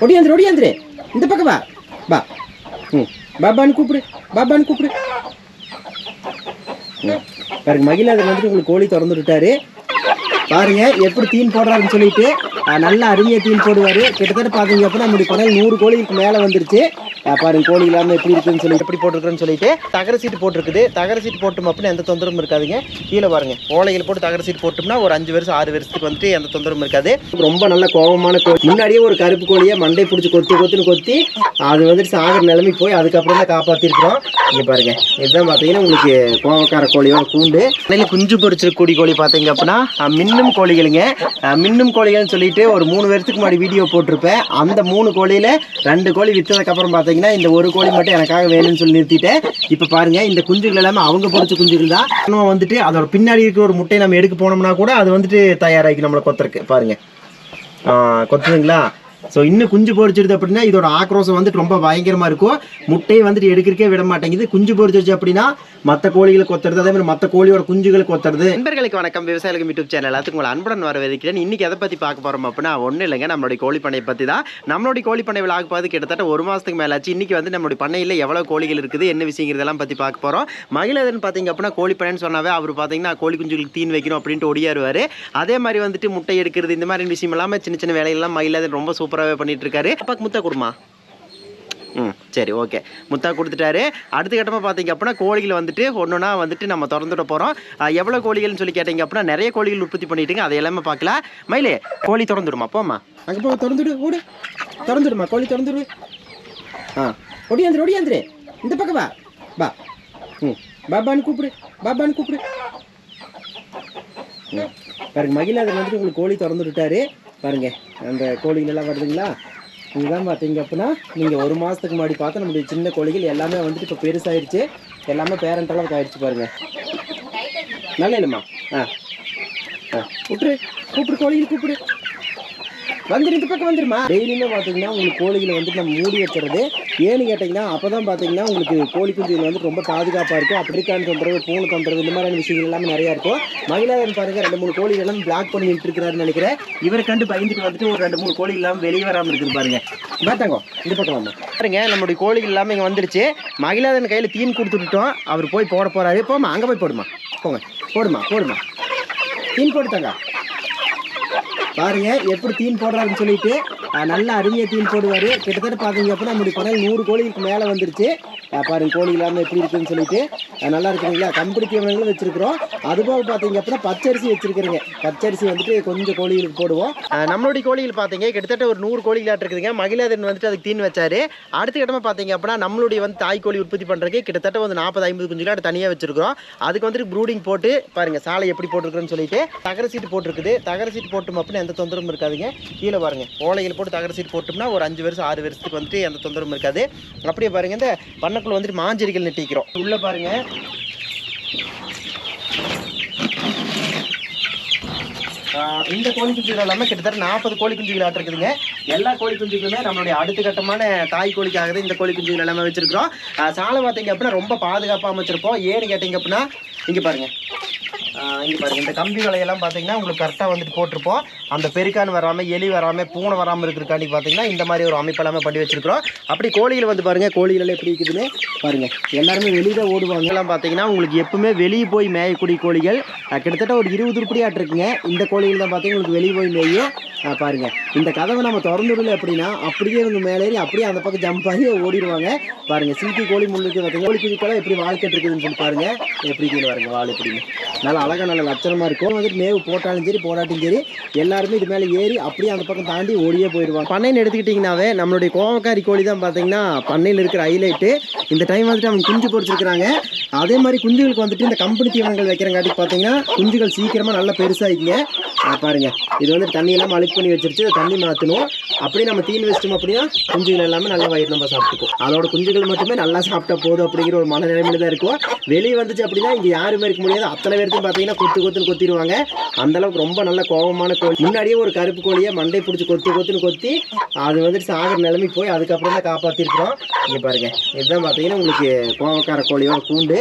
ஒடியாந்துரு ஒடியாந்துரு. இந்த பக்கம் வா. வா. ம். பாபான்னு கூப்பிடு. பாபான்னு கூப்பிடு. பாருங்க மகிழாதன் வந்துட்டு உங்களுக்கு கோழி திறந்து விட்டாரு பாருங்க எப்படி தீன் போடுறாருன்னு சொல்லிட்டு நல்லா நல்ல அருமையாக தீன் போடுவார். கிட்டத்தட்ட பார்த்தீங்க அப்படின்னா நம்முடைய பண்ணையில் நூறு கோழிக்கு மேலே வந்துருச்சு. பாருங்க கோழி இல்லாமல் எப்படி இருக்குன்னு சொல்லி எப்படி போட்டிருக்குன்னு சொல்லிட்டு தகர சீட்டு போட்டிருக்குது. தகர சீட்டு போட்டோம் அப்படின்னு எந்த தொந்தரவும் இருக்காதுங்க. கீழே பாருங்க ஓலைகள் போட்டு தகர சீட்டு போட்டோம்னா ஒரு அஞ்சு வருஷம் ஆறு வருஷத்துக்கு வந்துட்டு எந்த தொந்தரவும் இருக்காது. ரொம்ப நல்ல கோபமான கோழி. முன்னாடியே ஒரு கருப்பு கோழியை மண்டை பிடிச்சி கொத்தி கொத்துன்னு கொத்தி அது வந்துட்டு சாகிற நிலைமைக்கு போய் அதுக்கப்புறம் தான் காப்பாற்றிருக்கிறோம் இங்கே பாருங்க இதுதான் பார்த்தீங்கன்னா உங்களுக்கு கோவக்கார கோழியோட கூண்டு. குஞ்சு பொறிச்சிருக்கூடிய கோழி பார்த்தீங்க அப்படின்னா மின் மின்னும் கோழிகளுங்க. மின்னும் கோழிகள்னு சொல்லிட்டு ஒரு மூணு வருஷத்துக்கு முன்னாடி வீடியோ போட்டிருப்பேன். அந்த மூணு கோழியில ரெண்டு கோழி விற்றதுக்கப்புறம் பார்த்தீங்கன்னா இந்த ஒரு கோழி மட்டும் எனக்காக வேணும்னு சொல்லி நிறுத்திட்டேன். இப்போ பாருங்க இந்த குஞ்சுகள் எல்லாமே அவங்க பொறிச்ச குஞ்சுகள் தான். நம்ம வந்துட்டு அதோட பின்னாடி இருக்கிற ஒரு முட்டையை நம்ம எடுக்க போனோம்னா கூட அது வந்துட்டு தயாராகி நம்மளை கொத்துறக்கு பாருங்க. கொத்துதுங்களா? ஸோ இன்னும் குஞ்சு பொறிச்சிருது அப்படின்னா இதோட ஆக்ரோஷம் வந்துட்டு ரொம்ப பயங்கரமாக இருக்கும். முட்டையை வந்துட்டு எடுக்கிறக்கே விட மாட்டேங்குது. குஞ்சு பொறிச்சிருச்சு அப்படின்னா மற்ற கோழிகளுக்கு கொத்துறது அதே மாதிரி மற்ற கோழியோட குஞ்சுகளுக்கு கொத்துறது. நண்பர்களுக்கு வணக்கம். விவசாயிகளுக்கு யூடியூப் சேனல் எல்லாத்துக்கும் உங்களை அன்புடன் வர வரவேற்கிறேன். இன்னைக்கு எதை பற்றி பார்க்க போகிறோம் அப்படின்னா ஒன்றும் இல்லைங்க நம்மளுடைய கோழி பண்ணையை பற்றி தான் நம்மளுடைய கோழி பண்ணை விழாக்கு பார்த்து கிட்டத்தட்ட ஒரு மாதத்துக்கு மேலே ஆச்சு இன்னைக்கு வந்து நம்மளுடைய பண்ணையில் எவ்வளோ கோழிகள் இருக்குது என்ன விஷயங்கிறதெல்லாம் பற்றி பார்க்க போகிறோம் மகிழதன் பார்த்தீங்க அப்படின்னா கோழி பண்ணைன்னு சொன்னாவே அவர் பார்த்தீங்கன்னா கோழி குஞ்சுகளுக்கு தீன் வைக்கணும் அப்படின்ட்டு ஒடியாருவார் அதே மாதிரி வந்துட்டு முட்டை எடுக்கிறது இந்த மாதிரி விஷயம் இல்லாமல் சின்ன சின்ன வேலையெல்லாம் மகிழதன் ரொம்ப சூப்பர் சூப்பராகவே பண்ணிட்டு இருக்காரு அப்பாக்கு முட்டை கொடுமா? ம் சரி ஓகே. முத்தா கொடுத்துட்டாரு. அடுத்த கட்டமாக பார்த்தீங்க அப்படின்னா கோழிகள் வந்துட்டு ஒன்றுனா வந்துட்டு நம்ம திறந்துட போகிறோம் எவ்வளோ கோழிகள்னு சொல்லி கேட்டீங்க அப்படின்னா நிறைய கோழிகள் உற்பத்தி பண்ணிட்டுங்க அதை எல்லாமே பார்க்கலாம். மயிலே கோழி திறந்துடுமா? போம்மா. அங்கே போ திறந்துடு ஓடு. திறந்துடுமா கோழி திறந்துடு. ஆ. ஒடியாந்துரு ஒடியாந்துரு இந்த பக்கம் வா. வா. ம். பாபான்னு கூப்பிடு பாபான்னு கூப்பிடு. பாருங்க மகிழாதன் வந்துட்டு உங்களுக்கு கோழி திறந்து விட்டாரு பாருங்க. அந்த கோழிகள் எல்லாம் வருதுங்களா? இதுதான் பார்த்தீங்க அப்படின்னா நீங்கள் ஒரு மாதத்துக்கு முன்னாடி பார்த்தா நம்மளுடைய சின்ன கோழிகள் எல்லாமே வந்துட்டு இப்போ பெருசாகிடுச்சு எல்லாமே பேரண்ட் அளவுக்கு ஆயிடுச்சு பாருங்கள் நல்ல இல்லைம்மா? ஆ. ஆ. கூப்பிடு. கூப்பிடு கோழிகள் கூப்பிடு. வந்துரு இந்த பக்கம் வந்துருமா டெய்லியுமே பார்த்தீங்கன்னா உங்களுக்கு கோழிகளை வந்துட்டு நம்ம மூடி வச்சுறது ஏன்னு கேட்டிங்கன்னா அப்போ தான் பார்த்தீங்கன்னா உங்களுக்கு கோழி குஞ்சுகள் வந்து ரொம்ப பாதுகாப்பாக இருக்கும். ஆப்பிரிக்கான் தொந்தரவு பூனை தொந்தரவு இந்த மாதிரியான விஷயங்கள் எல்லாமே நிறையா இருக்கும். மகிழாதன் பாருங்க ரெண்டு மூணு கோழிகள் எல்லாம் பிளாக் பண்ணி இருக்கிறாருன்னு நினைக்கிறேன். இவரை கண்டு பயந்துட்டு வந்துட்டு ஒரு ரெண்டு மூணு கோழி இல்லாமல் வெளியே வராமல் இருக்குது பாருங்க. பார்த்தாங்க இந்த பக்கம் வாங்க. பாருங்க நம்மளுடைய கோழிகள் எல்லாமே இங்கே வந்துருச்சு. மகிழாதன் கையில் தீன் கொடுத்துட்டோம் அவர் போய் போட போகிறாரு போமா அங்கே போய் போடுமா போங்க போடுமா போடுமா தீன் போட்டுத்தாங்க பாருங்க எப்படி தீன் போடுறாருன்னு சொல்லிட்டு நல்லா அருமையாக தீன் போடுவார். கிட்டத்தட்ட பார்த்தீங்க அப்படின்னா நம்முடைய பண்ணையில் நூறு கோழிக்கு மேலே வந்துருச்சு. பாருங்க கோழி இல்லாமல் எப்படி இருக்குன்னு சொல்லிட்டு. நல்லா இருக்குங்களா கம்பெனி தீவனங்களும் வச்சிருக்கிறோம். அதுபோக பார்த்தீங்க அப்படின்னா பச்சரிசி வச்சிருக்கிறீங்க. பச்சரிசி வந்துட்டு கொஞ்சம் கோழிகளுக்கு போடுவோம். நம்மளுடைய கோழிகள் பார்த்தீங்க கிட்டத்தட்ட ஒரு நூறு கோழிகளாட்டு இருக்குதுங்க. மகிழாதன் வந்துட்டு அதுக்கு தீன் வச்சாரு. அடுத்த கட்டமாக பார்த்தீங்க அப்படின்னா நம்மளுடைய வந்து தாய் கோழி உற்பத்தி பண்ணுறதுக்கு கிட்டத்தட்ட வந்து நாற்பது ஐம்பது குஞ்சுகளாட்டு தனியாக வச்சிருக்கிறோம். அதுக்கு வந்துட்டு ப்ரூடிங் போட்டு பாருங்கள் சாலை எப்படி போட்டிருக்குன்னு சொல்லிட்டு தகர சீட்டு போட்டிருக்குது. தகர சீட்டு போட்டோம் அப்படின்னு எந்த தொந்தரவும் இருக்காதுங்க. கீழே பாருங்க. ஓலைகள் போட்டு தகர சீட் போட்டோம்னா ஒரு அஞ்சு வருஷம் ஆறு வருஷத்துக்கு வந்துட்டு எந்த தொந்தரவும் இருக்காது. அப்படியே பாருங்க இந்த பண்ணக்குள்ள வந்துட்டு மாஞ்செடிகள் நெட்டிக்கிறோம். உள்ள பாருங்க. இந்த கோழி குஞ்சுகள் எல்லாமே கிட்டத்தட்ட நாற்பது கோழி குஞ்சுகள் ஆட்டிருக்குதுங்க. எல்லா கோழி குஞ்சுகளுமே நம்மளுடைய அடுத்த கட்டமான தாய் கோழிக்காக இந்த கோழி குஞ்சுகள் எல்லாமே வச்சிருக்கிறோம். சாலை பார்த்தீங்க அப்படின்னா ரொம்ப பாதுகாப்பாக அமைச்சிருப்போம். ஏன்னு கேட்டிங்க அப்படின்னா இங்கே பாருங்கள் இங்கே பாருங்கள் இந்த கம்பி வலையெல்லாம் பார்த்தீங்கன்னா உங்களுக்கு கரெக்டாக வந்துட்டு போட்டிருப்போம். அந்த பெருக்கான் வராமல் எலி வராமல் பூனை வராமல் இருக்கிறக்காண்டி பார்த்தீங்கன்னா இந்த மாதிரி ஒரு அமைப்பு எல்லாமே பண்ணி வச்சிருக்கிறோம். அப்படி கோழிகள் வந்து பாருங்கள் கோழிகள் எப்படி இருக்குதுன்னு பாருங்கள் எல்லாருமே வெளியில் ஓடுவாங்க. எல்லாம் பார்த்தீங்கன்னா உங்களுக்கு எப்பவுமே வெளியே போய் மேயக்கூடிய கோழிகள். கிட்டத்தட்ட ஒரு இருபது உருப்படியாட்டு இருக்குங்க. இந்த கோழிகள் தான் பார்த்தீங்கன்னா உங்களுக்கு வெளியே போய் மேயும். பாருங்கள் இந்த கதவை நம்ம திறந்து விடல அப்படின்னா அப்படியே இவங்க மேலேறி அப்படியே அந்த பக்கம் ஜம்ப் ஆகி ஓடிடுவாங்க. பாருங்கள் சீட்டி கோழி முள்ளுக்கு பார்த்தீங்கன்னா கோழி குஞ்சுக்கெல்லாம் எப்படி வாழ்க்கை இருக்குதுன்னு சொல்லி பாருங்கள் எப்படி கீழே பாருங்க வால் எப்படின்னு நல்லா அழகாக நல்ல லட்சணமாக இருக்கும். வந்துட்டு மேவு போட்டாலும் சரி போடாட்டியும் சரி எல்லாருமே இது மேலே ஏறி அப்படியே அந்த பக்கம் தாண்டி ஓடியே போயிடுவாங்க. பண்ணைன்னு எடுத்துக்கிட்டிங்கனாவே நம்மளுடைய கோவக்காரி கோழி தான் பார்த்தீங்கன்னா பண்ணையில் இருக்கிற ஹைலைட்டு இந்த டைம் வந்துட்டு அவங்க குஞ்சு பொறிச்சிருக்கிறாங்க அதே மாதிரி குஞ்சுகளுக்கு வந்துட்டு இந்த கம்பெனி தீவனங்கள் வைக்கிறங்காட்டி பார்த்தீங்கன்னா குஞ்சுகள் சீக்கிரமாக நல்லா பெருசாகிக்குங்க பாருங்கள் பாருங்க. இது வந்து தண்ணி எல்லாம் அழுக்கு பண்ணி வச்சிருச்சு. தண்ணி மாற்றணும் அப்படியே நம்ம தீன் வச்சிட்டோம் அப்படின்னா குஞ்சுகள் எல்லாமே நல்லா வயிறு நம்ம சாப்பிட்டுக்கும். அதோட குஞ்சுகள் மட்டுமே நல்லா சாப்பிட்டா போதும் அப்படிங்கிற ஒரு மனநிலைமையில தான் இருக்கும். வெளியே வந்துச்சு அப்படின்னா இங்கே யாருமே இருக்க முடியாது. அத்தனை பேருக்கும் பார்த்தீங்கன்னா கொத்து கொத்துன்னு கொத்திடுவாங்க. அந்தளவுக்கு ரொம்ப நல்ல கோபமான கோழி. முன்னாடியே ஒரு கருப்பு கோழியை மண்டை பிடிச்சி கொத்து கொத்துன்னு கொத்தி அது வந்துட்டு சாகிற நிலைமை போய் அதுக்கப்புறம் தான் காப்பாற்றிருக்கிறோம் இங்கே பாருங்கள் இதுதான் பார்த்தீங்கன்னா உங்களுக்கு கோவக்கார கோழியோட கூண்டு.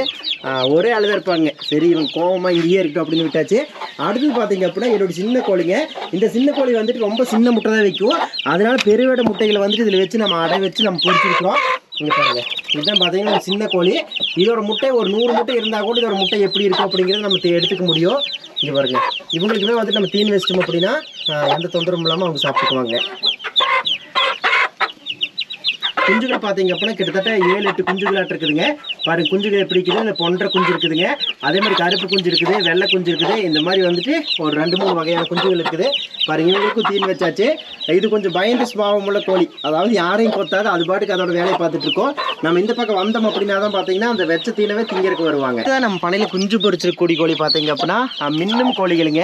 ஒரே ஆளு தான் இருப்பாங்க. சரி இவங்க கோவமா இங்கேயே இருக்கட்டும் அப்படின்னு விட்டாச்சு. அடுத்தது பார்த்தீங்க அப்படின்னா என்னோட சின்ன கோழிங்க. இந்த சின்ன கோழி வந்துட்டு ரொம்ப சின்ன முட்டை தான் வைக்கும். அதனால் பெருவேட முட்டைகளை வந்துட்டு இதில் வச்சு நம்ம அடை வச்சு நம்ம பொறிச்சிருக்கிறோம் இங்கே பாருங்க. இதுதான் பார்த்தீங்கன்னா சின்ன கோழி. இதோட முட்டை ஒரு நூறு முட்டை இருந்தால் கூட இதோட முட்டை எப்படி இருக்கும் அப்படிங்கிறத நம்ம எடுத்துக்க முடியும். இங்கே பாருங்க. இவங்களுக்குமே வந்துட்டு நம்ம தீனி வச்சிட்டோம் அப்படின்னா எந்த தொந்தரவும் இல்லாமல் அவங்க சாப்பிட்டுக்குவாங்க. குஞ்சுகள் பார்த்தீங்க அப்படின்னா கிட்டத்தட்ட ஏழு எட்டு குஞ்சுகளாட்டு இருக்குதுங்க. பாருங்க குஞ்சுகள் எப்படி இருக்குது இந்த பொன்ற குஞ்சு இருக்குதுங்க. அதே மாதிரி கருப்பு குஞ்சு இருக்குது வெள்ளை குஞ்சு இருக்குது. இந்த மாதிரி வந்துட்டு ஒரு ரெண்டு மூணு வகையான குஞ்சுகள் இருக்குது. பாருங்க இவங்களுக்கும் தீன் வச்சாச்சு. இது கொஞ்சம் பயந்து சுபாவம் உள்ள கோழி. அதாவது யாரையும் கொத்தாது அது பாட்டுக்கு அதோட வேலையை பார்த்துட்டு இருக்கோம். நம்ம இந்த பக்கம் வந்தோம் அப்படின்னா தான் பார்த்தீங்கன்னா அந்த வெச்ச தீனவே திங்கறதுக்கு வருவாங்க. இதுதான் நம்ம பனையில குஞ்சு பொரிச்சிருக்க கோழி பார்த்தீங்க அப்படின்னா மின்னும் கோழிகளுங்க.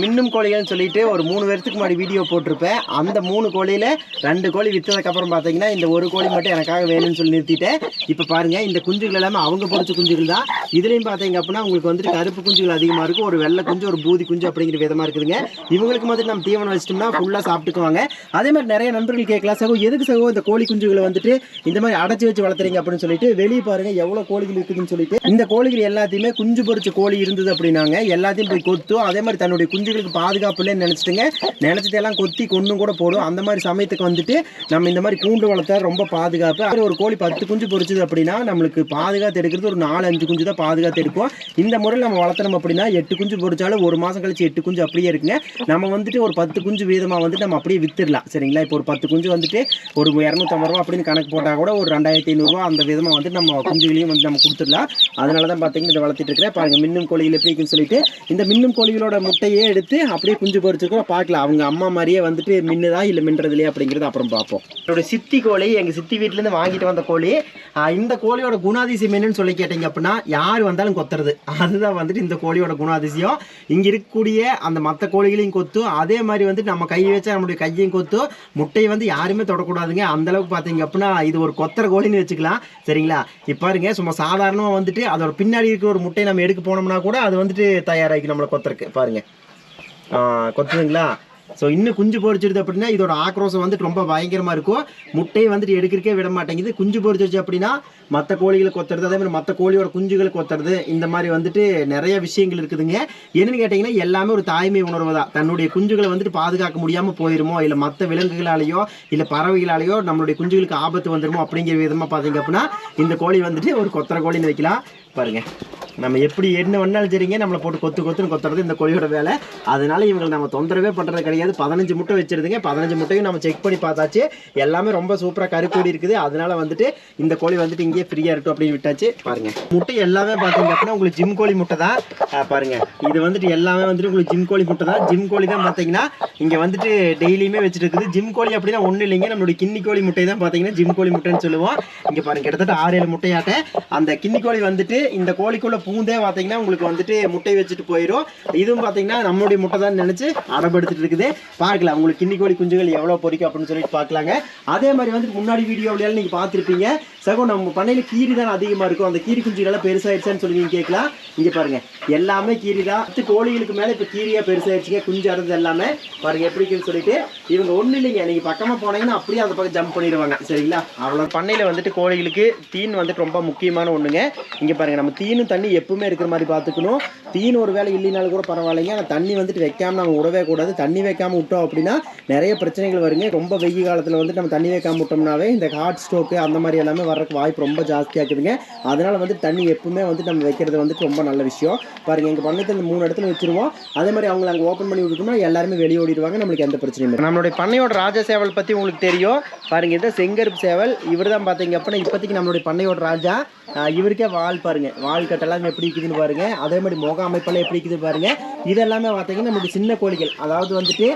மின்னும் கோழிகள்னு சொல்லிட்டு ஒரு மூணு வருஷத்துக்கு முன்னாடி வீடியோ போட்டிருப்பேன். அந்த மூணு கோழியில் ரெண்டு கோழி விற்றதுக்கப்புறம் பார்த்தீங்கன்னா இந்த ஒரு கோழி மட்டும் எனக்காக வேணும்னு சொல்லி நிறுத்திட்டேன். இப்போ பாருங்கள் இந்த குஞ்சு குஞ்சுகள் எல்லாமே அவங்க பொறிச்ச குஞ்சுகள் தான் இதுலையும் பார்த்தீங்க அப்படின்னா உங்களுக்கு வந்துட்டு கருப்பு குஞ்சுகள் அதிகமாக இருக்கும் ஒரு வெள்ளை குஞ்சு ஒரு பூதி குஞ்சு அப்படிங்கிற விதமா இருக்குதுங்க. இவங்களுக்கு மாதிரி நம்ம தீவனம் வச்சிட்டோம்னா ஃபுல்லாக சாப்பிட்டுக்குவாங்க. அதே மாதிரி நிறைய நண்பர்கள் கேட்கலாம் சகோ எதுக்கு சகோ இந்த கோழி குஞ்சுகளை வந்துட்டு இந்த மாதிரி அடைச்சி வச்சு வளர்த்துறீங்க? அப்படின்னு சொல்லிட்டு வெளியே பாருங்கள் எவ்வளோ கோழிகள் இருக்குதுன்னு சொல்லிட்டு. இந்த கோழிகள் எல்லாத்தையுமே குஞ்சு பொரிச்ச கோழி இருந்தது அப்படின்னாங்க. எல்லாத்தையும் போய் கொத்தும். அதே மாதிரி தன்னுடைய குஞ்சுகளுக்கு பாதுகாப்பு இல்லைன்னு நினைச்சிட்டுங்க. எல்லாம் கொத்தி கொண்டு கூட போடும். அந்த மாதிரி சமயத்துக்கு வந்துட்டு நம்ம இந்த மாதிரி கூண்டு வளர்த்தா ரொம்ப பாதுகாப்பு. ஒரு கோழி பத்து குஞ்சு பொரிச்சது அப்படின்னா நம்மளுக்கு பாதுகாத்து எடுக்கிறது ஒரு நாலு அஞ்சு குஞ்சு தான் பாதுகாத்து எடுக்கும் இந்த முறையில் நம்ம வளர்த்துறோம் அப்படின்னா எட்டு குஞ்சு பொறிச்சாலும் ஒரு மாதம் கழிச்சு எட்டு குஞ்சு அப்படியே இருக்குங்க. நம்ம வந்துட்டு ஒரு பத்து குஞ்சு வீதமாக வந்துட்டு நம்ம அப்படியே வித்துடலாம். சரிங்களா? இப்போ ஒரு பத்து குஞ்சு வந்துட்டு ஒரு இரநூத்தம்பது ரூபா அப்படின்னு கணக்கு போட்டால் கூட ஒரு ரெண்டாயிரத்தி ஐநூறுரூவா அந்த விதமாக வந்து நம்ம குஞ்சுகளையும் வந்து நம்ம கொடுத்துடலாம். அதனால தான் பார்த்தீங்கன்னா இதை வளர்த்திட்டு இருக்கிறேன். பாருங்க மின்னும் கோழிகள் எப்படின்னு சொல்லிட்டு இந்த மின்னும் கோழிகளோட முட்டையே எடுத்து அப்படியே குஞ்சு பொரிச்சிருக்கோம் பார்க்கலாம். அவங்க அம்மா மாதிரியே வந்துட்டு மின்னுதா இல்லை மின்றது இல்லையா அப்படிங்கிறது அப்புறம் பார்ப்போம். என்னோட சித்தி கோழி எங்கள் சித்தி வீட்டிலேருந்து வாங்கிட்டு வந்த கோழி இந்த கோழியோட குணாதி குணாதிசயம் சொல்லி கேட்டீங்க அப்படின்னா யார் வந்தாலும் கொத்துறது. அதுதான் வந்துட்டு இந்த கோழியோட குணாதிசயம். இங்கே இருக்கக்கூடிய அந்த மற்ற கோழிகளையும் கொத்தும் அதே மாதிரி வந்து நம்ம கை வச்சா நம்மளுடைய கையையும் கொத்தும் முட்டையை வந்து யாருமே தொடக்கூடாதுங்க. அந்த அளவுக்கு பார்த்தீங்க அப்படின்னா இது ஒரு கொத்தர கோழின்னு வச்சுக்கலாம். சரிங்களா? இப்போ பாருங்க சும்மா சாதாரணமாக வந்துட்டு அதோட பின்னாடி இருக்கிற ஒரு முட்டையை நம்ம எடுக்க போனோம்னா கூட அது வந்துட்டு தயாராகி நம்மளை கொத்தருக்கு பாருங்க. கொத்துதுங்களா? ஸோ இன்னும் குஞ்சு பொறிச்சிருது அப்படின்னா இதோட ஆக்ரோஷம் வந்துட்டு ரொம்ப பயங்கரமாக இருக்கும். முட்டையை வந்துட்டு எடுக்கிறக்கே விட மாட்டேங்குது. குஞ்சு பொறிச்சிருச்சு அப்படின்னா மற்ற கோழிகளை கொத்துறது அதே மாதிரி மற்ற கோழியோட குஞ்சுகளை கொத்துறது இந்த மாதிரி வந்துட்டு நிறைய விஷயங்கள் இருக்குதுங்க. என்னன்னு கேட்டிங்கன்னா எல்லாமே ஒரு தாய்மை உணர்வு தான். தன்னுடைய குஞ்சுகளை வந்துட்டு பாதுகாக்க முடியாமல் போயிருமோ இல்லை மற்ற விலங்குகளாலேயோ இல்லை பறவைகளாலேயோ நம்மளுடைய குஞ்சுகளுக்கு ஆபத்து வந்துருமோ அப்படிங்கிற விதமாக பார்த்தீங்க அப்படின்னா இந்த கோழி வந்துட்டு ஒரு கொத்தரை கோழின்னு வைக்கலாம். பாருங்கள் நம்ம எப்படி என்ன வேணாலும் சரிங்க நம்மளை போட்டு கொத்து கொத்துன்னு கொத்துறது இந்த கோழியோட வேலை. அதனால இவங்களை நம்ம தொந்தரவே பண்ணுறது கிடையாது. பதினஞ்சு முட்டை வச்சிருதுங்க. பதினஞ்சு முட்டையும் நம்ம செக் பண்ணி பார்த்தாச்சு. எல்லாமே ரொம்ப சூப்பராக கருக்கூடி இருக்குது. அதனால வந்துட்டு இந்த கோழி வந்துட்டு இங்கேயே ஃப்ரீயாக இருக்கட்டும் அப்படின்னு விட்டாச்சு. பாருங்க. முட்டை எல்லாமே பார்த்தீங்க அப்படின்னா உங்களுக்கு ஜிம் கோழி முட்டை தான். பாருங்க. இது வந்துட்டு எல்லாமே வந்துட்டு உங்களுக்கு ஜிம் கோழி முட்டை தான். ஜிம் கோழி தான் பார்த்தீங்கன்னா இங்கே வந்துட்டு டெய்லியுமே வச்சுட்டு இருக்குது. ஜிம் கோழி அப்படின்னா ஒன்றும் இல்லைங்க. நம்மளுடைய கிண்ணி கோழி முட்டை தான் பார்த்தீங்கன்னா ஜிம் கோழி முட்டைன்னு சொல்லுவோம். இங்கே பாருங்க கிட்டத்தட்ட ஆறு ஏழு முட்டையாட்ட. அந்த கிண்ணி கோழி வந்துட்டு இந்த கோழிக்குள்ள பூந்தே பார்த்தீங்கன்னா உங்களுக்கு வந்துட்டு முட்டை வச்சுட்டு போயிடும் இதுவும் பார்த்தீங்கன்னா நம்மளுடைய முட்டை தான் நினச்சி அடப்படுத்திட்டு இருக்குது. பார்க்கலாம் உங்களுக்கு கிண்ணி கோழி குஞ்சுகள் எவ்வளோ பொரிக்கும் அப்படின்னு சொல்லிட்டு பார்க்கலாங்க. அதே மாதிரி வந்துட்டு முன்னாடி வீடியோவில நீங்கள் பார்த்துருப்பீங்க. சகோ நம்ம பண்ணையில் கீரி தான் அதிகமாக இருக்கும். அந்த கீரி குஞ்சுகள் பெருசாயிடுச்சான்னு சொல்லி நீங்கள் கேட்கலாம். இங்கே பாருங்கள் எல்லாமே கீரி தான். பத்து கோழிகளுக்கு மேலே இப்போ கீரியாக பெருசாயிடுச்சுங்க. குஞ்சு அறுந்தது எல்லாமே. பாருங்கள் எப்படி இருக்குன்னு சொல்லிட்டு. இவங்க ஒன்றும் இல்லைங்க. நீங்கள் பக்கமாக போனீங்கன்னா அப்படியே அந்த பக்கம் ஜம்ப் பண்ணிடுவாங்க. சரிங்களா? அவ்வளோ பண்ணையில் வந்துட்டு கோழிகளுக்கு தீன் வந்துட்டு ரொம்ப முக்கியமான ஒன்றுங்க இங்கே பாருங்கள் நம்ம தீனும் தண்ணி எப்பவுமே இருக்கிற மாதிரி பார்த்துக்கணும். தீன் ஒரு வேலை இல்லைனாலும் கூட பரவாயில்லைங்க. ஆனால் தண்ணி வந்துட்டு வைக்காமல் நம்ம விடவே கூடாது. தண்ணி வைக்காமல் விட்டோம் அப்படின்னா நிறைய பிரச்சனைகள் வருங்க. ரொம்ப வெயில் காலத்தில் வந்துட்டு நம்ம தண்ணி வைக்காமல் விட்டோம்னாவே இந்த ஹார்ட் ஸ்ட்ரோக்கு அந்த மாதிரி எல்லாமே வர்றதுக்கு வாய்ப்பு ரொம்ப ஜாஸ்தியாக இருக்குதுங்க. அதனால் வந்து தண்ணி எப்பவுமே வந்து நம்ம வைக்கிறது வந்துட்டு ரொம்ப நல்ல விஷயம். பாருங்க எங்கள் பண்ணையத்தில் இந்த மூணு இடத்துல வச்சிருவோம். அதே மாதிரி அவங்க அங்கே ஓப்பன் பண்ணி விட்டுட்டோம்னா எல்லாருமே வெளியே ஓடிடுவாங்க. நம்மளுக்கு எந்த பிரச்சனையும் இல்லை. நம்மளுடைய பண்ணையோட ராஜா சேவல் பற்றி உங்களுக்கு தெரியும். பாருங்க இது செங்கருப்பு சேவல். இவர் தான் பார்த்தீங்க அப்படின்னா இப்போதைக்கு நம்மளுடைய பண்ணையோட ராஜா. இவருக்கே வால் பாருங்க. வால் கட்டெல்லாம் எப்படி இருக்குதுன்னு பாருங்க. அதே மாதிரி முக அமைப்பெல்லாம் எப்படி இருக்குது பாருங்க. இதெல்லாமே பார்த்தீங்கன்னா நம்மளுடைய சின்ன கோழிகள். அதாவது வந்துட்டு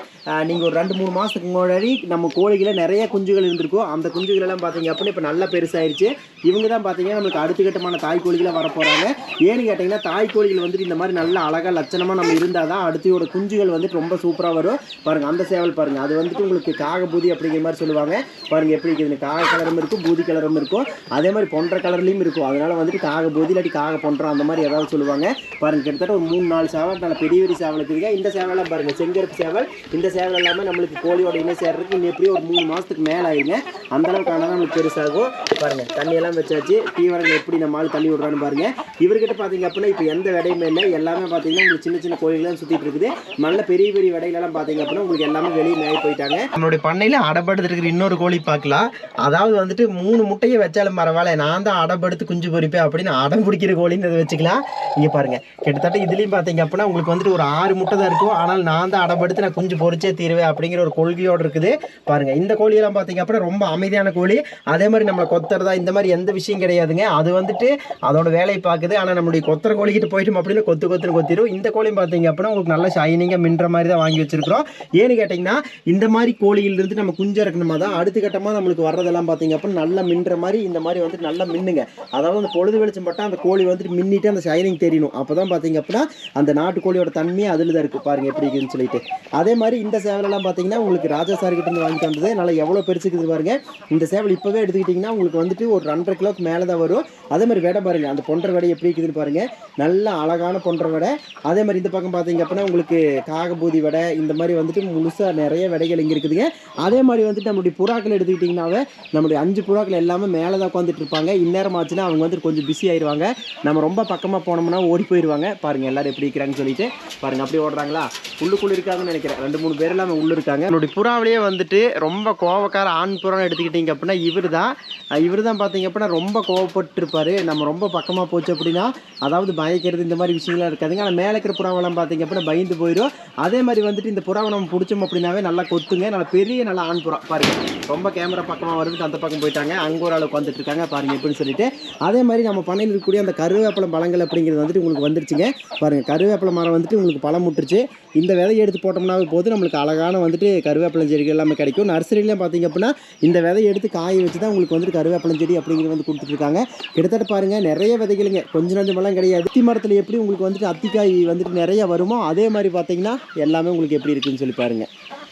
நீங்கள் ஒரு ரெண்டு மூணு மாதத்துக்கு முன்னாடி நம்ம கோழிகளை நிறைய குஞ்சுகள் இருந்திருக்கும். அந்த குஞ்சுகள் எல்லாம் பார்த்தீங்க அப்படின்னா இப்போ நல்லா பெருசாக ஆயிடுச்சு. இவங்க தான் பார்த்தீங்கன்னா நம்மளுக்கு அடுத்த கட்டமான தாய் கோழிகளாக வரப்போகிறாங்க ஏன்னு கேட்டிங்கன்னா தாய் கோழிகள் வந்துட்டு இந்த மாதிரி நல்ல அழகா லட்சணமாக நம்ம இருந்தால் தான் அடுத்தையோட குஞ்சுகள் வந்துட்டு ரொம்ப சூப்பராக வரும். பாருங்கள் அந்த சேவல் பாருங்கள் அது வந்துட்டு உங்களுக்கு காகபூதி அப்படிங்கிற மாதிரி சொல்லுவாங்க. பாருங்கள் எப்படி இருக்குது? காக கலரும் இருக்கும் பூதி கலரும் இருக்கும். அதே மாதிரி பொன்ற கலர்லேயும் இருக்கும். அதனால் வந்துட்டு காக பூதி இல்லாட்டி காக பொன்றம் அந்த மாதிரி ஏதாவது சொல்லுவாங்க. பாருங்கள் கிட்டத்தட்ட ஒரு மூணு நாலு சேவல் நல்ல பெரிய பெரிய சேவல் இருக்குதுங்க இந்த சேவலாம் பாருங்கள் செங்கருப்பு சேவல். இந்த சேவல் எல்லாமே நம்மளுக்கு கோழியோட இணை சேர்றதுக்கு இன்னும் எப்படியும் ஒரு மூணு மாதத்துக்கு மேலே ஆகிடுங்க அந்த அளவுக்கு ஆனால் நம்மளுக்கு பெருசாகும். பாருங்க. தண்ணி எல்லாம் வச்சாச்சு. தீவனங்கள் எப்படி நம்ம ஆள் தள்ளி விடுறான்னு பாருங்க. இவர்கிட்ட பார்த்தீங்க அப்படின்னா இப்போ எந்த விடையுமே இல்லை. எல்லாமே பார்த்தீங்கன்னா உங்களுக்கு சின்ன சின்ன கோழிகள்லாம் சுற்றிட்டு இருக்குது. நல்ல பெரிய பெரிய விடையிலலாம் பார்த்தீங்க அப்படின்னா உங்களுக்கு எல்லாமே வெளியே மேய போயிட்டாங்க. நம்மளுடைய பண்ணையில் அடப்படுத்து இருக்கிற இன்னொரு கோழி பார்க்கலாம். அதாவது வந்துட்டு மூணு முட்டையை வச்சாலும் பரவாயில்ல. நான் தான் அடப்படுத்து குஞ்சு பொறிப்பேன் அப்படின்னு அடம் பிடிக்கிற கோழின்னு அதை வச்சுக்கலாம். இங்கே பாருங்க கிட்டத்தட்ட இதுலேயும் பார்த்தீங்க அப்படின்னா உங்களுக்கு வந்துட்டு ஒரு ஆறு முட்டை தான் இருக்கும். ஆனால் நான் தான் அடப்படுத்து நான் குஞ்சு பொறிச்சே தீருவேன் அப்படிங்கிற ஒரு கொள்கையோடு இருக்குது. பாருங்க இந்த கோழியெல்லாம் பார்த்தீங்க அப்படின்னா ரொம்ப அமைதியான கோழி. அதே மாதிரி நம்மளை கொத்துறது இந்த மாதிரி எந்த விஷயம் கிடையாதுங்க. அது வந்துட்டு அதோட வேலையை பார்க்குது. ஆனால் நம்மளுடைய கொத்தர கோழிக்கிட்ட போயிட்டோம் அப்படின்னு கொத்து கொத்துன்னு கொத்திடும் இந்த கோழியும் பார்த்தீங்க அப்படின்னா உங்களுக்கு நல்ல ஷைனிங்காக மின்ற மாதிரி தான் வாங்கி வச்சிருக்கிறோம். ஏன்னு கேட்டிங்கன்னா இந்த மாதிரி கோழியிலிருந்து நம்ம குஞ்சு இறக்கணுமா? தான் அடுத்த கட்டமாக நம்மளுக்கு வர்றதெல்லாம் பார்த்தீங்க அப்படின்னா நல்லா மின்ற மாதிரி இந்த மாதிரி வந்துட்டு நல்லா மின்னுங்க. அதாவது அந்த பொழுது வெளிச்சம் பட்டால் அந்த கோழி வந்துட்டு மின்னிட்டு அந்த ஷைனிங் தெரியணும். அப்போ தான் பார்த்தீங்க அப்படின்னா அந்த நாட்டுக்கோழியோட தன்மையே அதில் தான் இருக்குது பாருங்கள் எப்படி இருக்குன்னு சொல்லிட்டு. அதே மாதிரி இந்த சேவலெல்லாம் பார்த்தீங்கன்னா உங்களுக்கு ராஜா சார் கிட்ட இருந்து வாங்கி தந்தது நல்லா எவ்வளோ பெருசுக்குது பாருங்க. இந்த சேவல் இப்போவே எடுத்துக்கிட்டிங்கன்னா உங்களுக்கு வந்து வந்துட்டு ஒரு ரெண்டரை கிலோக்கு மேலே தான் வரும். அதே மாதிரி விடை பாருங்கள் அந்த பொன்ற வடை எப்படி இருக்குதுன்னு பாருங்க. நல்ல அழகான பொன்ற வடை. அதே மாதிரி இந்த பக்கம் பார்த்தீங்க அப்படின்னா உங்களுக்கு காகபூதி வடை இந்த மாதிரி வந்துட்டு முழுசாக நிறைய விடைகள் இங்கே இருக்குதுங்க. அதே மாதிரி வந்துட்டு நம்மளுடைய புறாக்கள் எடுத்துக்கிட்டிங்கனாவே நம்மளுடைய அஞ்சு புறாக்கள் எல்லாமே மேலே தான் உட்காந்துட்டு இருப்பாங்க. இந்நேரம் ஆச்சுன்னா அவங்க வந்துட்டு கொஞ்சம் பிஸி ஆயிடுவாங்க நம்ம ரொம்ப பக்கமாக போனோம்னா ஓடி போயிடுவாங்க பாருங்கள் எல்லோரும் எப்படி இருக்கிறாங்கன்னு சொல்லிட்டு. பாருங்க அப்படி ஓடுறாங்களா? உள்ளுக்குள்ளே இருக்காங்கன்னு நினைக்கிறேன். ரெண்டு மூணு பேர் எல்லாமே உள்ளே இருக்காங்க என்னுடைய புறாவிலேயே வந்துட்டு ரொம்ப கோவக்கார ஆண் புறான்னு எடுத்துக்கிட்டிங்க அப்படின்னா இவர் தான் இவர் தான் பார்த்தீங்க அப்படின்னா ரொம்ப கோவப்பட்டிருப்பாரு. நம்ம ரொம்ப பக்கமாக போச்சு அப்படின்னா அதாவது பயக்கிறது இந்த மாதிரி விஷயங்கள்லாம் இருக்காதுங்க. ஆனால் மேலே இருக்கிற புறாவெல்லாம் பார்த்தீங்க அப்படின்னா பயந்து போயிடும். அதே மாதிரி வந்துட்டு இந்த புறாவை நம்ம பிடிச்சோம் அப்படின்னாவே நல்லா கொத்துங்க. நல்லா பெரிய நல்லா ஆண் புறா. பாருங்க. ரொம்ப கேமரா பக்கமாக வருது அந்த பக்கம் போயிட்டாங்க. அங்கே ஒரு ஆள் உட்காந்துட்டு இருக்காங்க. பாருங்க எப்படின்னு சொல்லிட்டு. அதே மாதிரி நம்ம பண்ணையில் இருக்கக்கூடிய அந்த கருவேப்பிலை பழங்கள் அப்படிங்கிறது வந்துட்டு உங்களுக்கு வந்துருச்சுங்க. பாருங்க. கருவேப்பிலை மரம் வந்துட்டு உங்களுக்கு பழம் முட்டுருச்சு. இந்த விதையை எடுத்து போட்டோம்னாவே போது நம்மளுக்கு அழகான வந்துட்டு கருவேப்பிலை செடிகள் எல்லாமே கிடைக்கும். நர்சரியிலாம் பார்த்தீங்க அப்படின்னா இந்த விதையை எடுத்து காய வச்சு தான் உங்களுக்கு வந்துட்டு கருவேப்பிலை செடி அப்படிங்கிறது வந்து கொடுத்துட்ருக்காங்க. கிட்டத்தட்ட பாருங்க நிறைய விதைகளுங்க. கொஞ்ச நஞ்சமெல்லாம் கிடையாது. அத்தி மரத்தில் எப்படி உங்களுக்கு வந்துட்டு அத்திக்காய் வந்துட்டு நிறைய வருமோ அதே மாதிரி பார்த்தீங்கன்னா எல்லாமே உங்களுக்கு எப்படி இருக்குன்னு சொல்லி பாருங்கள்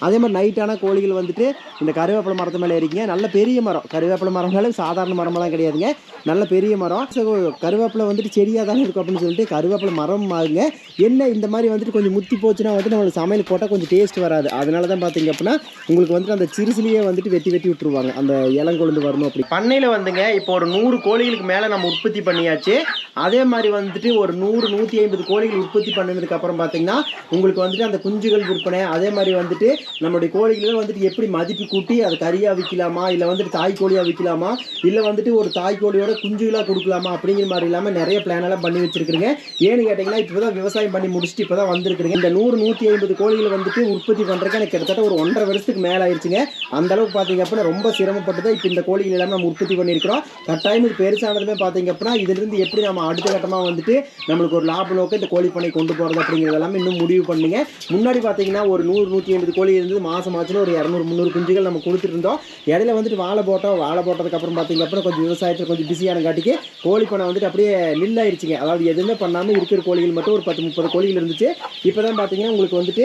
அதே மாதிரி நைட்டான கோழிகள் வந்துட்டு இந்த கருவேப்பிலை மரத்து மேலே இருக்கீங்க நல்ல பெரிய மரம். கருவேப்பிலை மரம்னால சாதாரண மரமெல்லாம் கிடையாதுங்க. நல்ல பெரிய மரம். ஸோ கருவேப்பிலை வந்துட்டு செடியாக தானே இருக்கும் அப்படின்னு சொல்லிட்டு கருவேப்பிலை மரம் ஆகுங்க. என்ன இந்த மாதிரி வந்துட்டு கொஞ்சம் முத்தி போச்சுன்னா வந்துட்டு நம்மளுக்கு சமையல் போட்டால் கொஞ்சம் டேஸ்ட் வராது. அதனால தான் பார்த்தீங்க அப்படின்னா உங்களுக்கு வந்துட்டு அந்த சிறுசிலேயே வந்துட்டு வெட்டி வெட்டி விட்டுருவாங்க. அந்த இளங்கொழுந்து வரணும் அப்படி. பண்ணையில் வந்துங்க இப்போ ஒரு நூறு கோழிகளுக்கு மேலே நம்ம உற்பத்தி பண்ணியாச்சு. அதே மாதிரி வந்துட்டு ஒரு நூறு நூற்றி ஐம்பது கோழிகள் உற்பத்தி பண்ணதுக்கப்புறம் பார்த்தீங்கன்னா உங்களுக்கு வந்துட்டு அந்த குஞ்சுகள் விற்பனை அதே மாதிரி வந்துட்டு நம்மளுடைய கோழிகளை வந்துட்டு எப்படி மதிப்பு கூட்டி அதை கறியாக விற்கலாமா இல்லை வந்துட்டு தாய் கோழியாக விற்கலாமா இல்லை வந்துட்டு ஒரு தாய் கோழியோட குஞ்சுகளாக கொடுக்கலாமா அப்படிங்கிற மாதிரி இல்லாமல் நிறைய பிளானெல்லாம் பண்ணி வச்சிருக்கிறீங்க. ஏன்னு கேட்டிங்கன்னா இப்போ தான் விவசாயம் பண்ணி முடிச்சுட்டு இப்போ தான் வந்திருக்கிறீங்க. இந்த நூறு நூற்றி ஐம்பது கோழிகளை வந்துட்டு உற்பத்தி பண்ணுறதுக்கு எனக்கு கிட்டத்தட்ட ஒரு ஒன்றரை வருஷத்துக்கு மேலே ஆயிடுச்சுங்க அந்தளவுக்கு பார்த்தீங்க அப்படின்னா ரொம்ப சிரமப்பட்டு தான் இப்போ இந்த கோழிகள் எல்லாமே நம்ம உற்பத்தி பண்ணியிருக்கிறோம். கட்டாயம் இது பெருசானதுமே பார்த்தீங்க அப்படின்னா இதிலிருந்து எப்படி நம்ம அடுத்த கட்டமாக வந்துட்டு நம்மளுக்கு ஒரு லாப நோக்கம் இந்த கோழி பண்ணை கொண்டு போகிறது அப்படிங்கிறதெல்லாம் இன்னும் முடிவு பண்ணுங்க. முன்னாடி பார்த்தீங்கன்னா ஒரு நூறு நூற்றி ஐம்பது கோழி இருந்தது மாதம் ஆச்சுன்னா ஒரு இரநூறு முந்நூறு குஞ்சுகள் நம்ம கொடுத்துட்டு இருந்தோம். இடையில வந்துட்டு வாழை போட்டோம். வாழை போட்டதுக்கு அப்புறம் பார்த்தீங்க அப்புறம் கொஞ்சம் விவசாயத்தில் கொஞ்சம் பிஸியான காட்டிக்கு கோழி பண்ணை வந்துட்டு அப்படியே நில்லாயிருச்சுங்க. அதாவது எதுவுமே பண்ணாமல் இருக்கிற கோழிகள் மட்டும் ஒரு பத்து முப்பது கோழிகள் இருந்துச்சு. இப்போ தான் பார்த்தீங்கன்னா உங்களுக்கு வந்துட்டு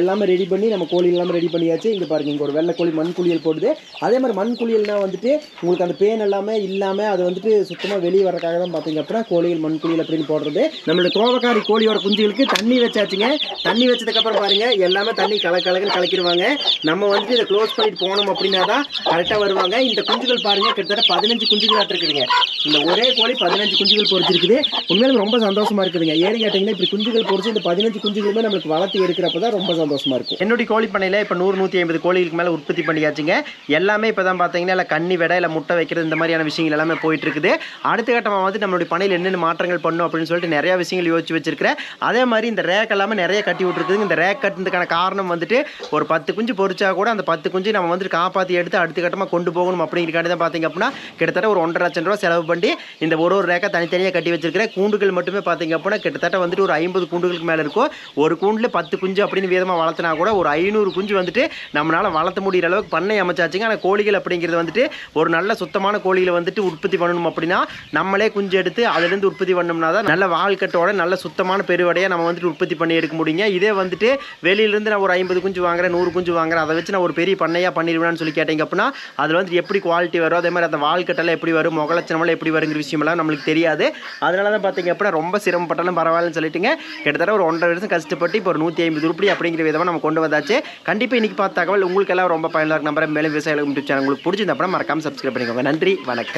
எல்லாமே ரெடி பண்ணி நம்ம கோழி எல்லாமே ரெடி பண்ணியாச்சு. இங்கே பாருங்க இங்கே ஒரு வெள்ளை கோழி மண் குளியல் போடுது. அதே மாதிரி மண் குளியல்னா வந்துட்டு உங்களுக்கு அந்த பேன் எல்லாமே இல்லாமல் அது வந்துட்டு சுத்தமாக வெளியே வரக்காக தான் பார்த்தீங்க அப்படின்னா கோழிகள் மண் குளியல் அப்படின்னு போடுறது. நம்மளோட கோவக்காரி கோழியோட குஞ்சுகளுக்கு தண்ணி வச்சாச்சுங்க. தண்ணி வச்சதுக்கப்புறம் பாருங்க எல்லாமே தண்ணி கல அழைக்கிடுவாங்க நம்ம வந்துட்டு இதை க்ளோஸ் பண்ணிட்டு போனோம் அப்படின்னா தான் கரெக்டாக வருவாங்க. இந்த குஞ்சுகள் பாருங்க கிட்டத்தட்ட பதினஞ்சு குஞ்சுகள் இருக்குதுங்க இந்த ஒரே கோழி பதினஞ்சு குஞ்சுகள் பொறிச்சிருக்குது உண்மையிலும் ரொம்ப சந்தோஷமா இருக்குதுங்க. ஏன்னு கேட்டிங்கன்னா இப்படி குஞ்சுகள் பொறிச்சு இந்த பதினஞ்சு குஞ்சுகளுமே நம்மளுக்கு வளர்த்து எடுக்கிறப்ப தான் ரொம்ப சந்தோஷமா இருக்கும். என்னுடைய கோழி பண்ணையில் இப்போ நூறு நூற்றி ஐம்பது கோழிகளுக்கு மேலே உற்பத்தி பண்ணியாச்சுங்க. எல்லாமே இப்போ தான் பார்த்தீங்கன்னா இல்லை கண்ணி விட இல்லை முட்டை வைக்கிறது இந்த மாதிரியான விஷயங்கள் எல்லாமே போயிட்டு இருக்குது அடுத்த கட்டமாக வந்து நம்மளுடைய பணியில் என்னென்ன மாற்றங்கள் பண்ணும் அப்படின்னு சொல்லிட்டு நிறைய விஷயங்கள் யோசிச்சு வச்சிருக்கிறேன். அதே மாதிரி இந்த ரேக் எல்லாமே நிறைய கட்டி விட்டுருக்குது இந்த ரேக் கட்டுறதுக்கான காரணம் வந்துட்டு ஒரு பத்து குஞ்சு பொறிச்சா கூட அந்த பத்து குஞ்சு நம்ம வந்துட்டு காப்பாற்றி எடுத்து அடுத்த கட்டமாக கொண்டு போகணும் அப்படிங்கிறக்காண்டி தான் பார்த்தீங்க அப்படின்னா கிட்டத்தட்ட ஒரு ஒன்றரை லட்சம் ரூபா செலவு பண்ணி இந்த ஒரு ஒரு ரேக்கை தனித்தனியாக கட்டி வச்சிருக்கிறேன் கூண்டுகள் மட்டுமே பார்த்தீங்க அப்படின்னா கிட்டத்தட்ட வந்துட்டு ஒரு ஐம்பது கூண்டுகளுக்கு மேலே இருக்கும். ஒரு கூண்டில் பத்து குஞ்சு அப்படின்னு விதமாக வளர்த்தினா கூட ஒரு ஐநூறு குஞ்சு வந்துட்டு நம்மளால் வளர்த்த முடிகிற அளவுக்கு பண்ணை அமைச்சாச்சுங்க. ஆனால் கோழிகள் அப்படிங்கிறது வந்துட்டு ஒரு நல்ல சுத்தமான கோழிகளை வந்துட்டு உற்பத்தி பண்ணணும் அப்படின்னா நம்மளே குஞ்சு எடுத்து அதுலேருந்து உற்பத்தி பண்ணோம்னா தான் நல்ல வாழ்க்கட்டோட நல்ல சுத்தமான பெருவடையை நம்ம வந்துட்டு உற்பத்தி பண்ணி எடுக்க முடியுங்க. இதே வந்துட்டு வெளியிலேருந்து நான் ஒரு ஐம்பது குஞ்சு வாங்க வாங்குறேன் நூறு குஞ்சு வாங்குறேன் அதை வச்சு நான் ஒரு பெரிய பண்ணையாக பண்ணிடுவேன்னு சொல்லி கேட்டீங்க அப்படின்னா அதில் வந்து எப்படி குவாலிட்டி வரும் அதே மாதிரி அந்த வாழ்க்கட்டெல்லாம் எப்படி வரும் முகலட்சணமெல்லாம் எப்படி வருங்கிற விஷயமெல்லாம் நம்மளுக்கு தெரியாது. அதனால தான் பார்த்தீங்க அப்படின்னா ரொம்ப சிரமப்பட்டாலும் பரவாயில்லன்னு சொல்லிட்டுங்க. கிட்டத்தட்ட ஒரு ஒன்றரை வருஷம் கஷ்டப்பட்டு இப்போ ஒரு நூற்றி ஐம்பது ரூபாய் அப்படிங்கிற விதமாக நம்ம கொண்டு வந்தாச்சு. கண்டிப்பாக இன்றைக்கி பார்த்த தகவல் உங்களுக்கு எல்லாம் ரொம்ப பயனுள்ள நம்பரை மேலும் விவசாயிகள் யூடியூப் சேனல் உங்களுக்கு பிடிச்சிருந்தா அப்புறம் மறக்காம சப்ஸ்கிரைப் பண்ணிக்கோங்க. நன்றி வணக்கம்.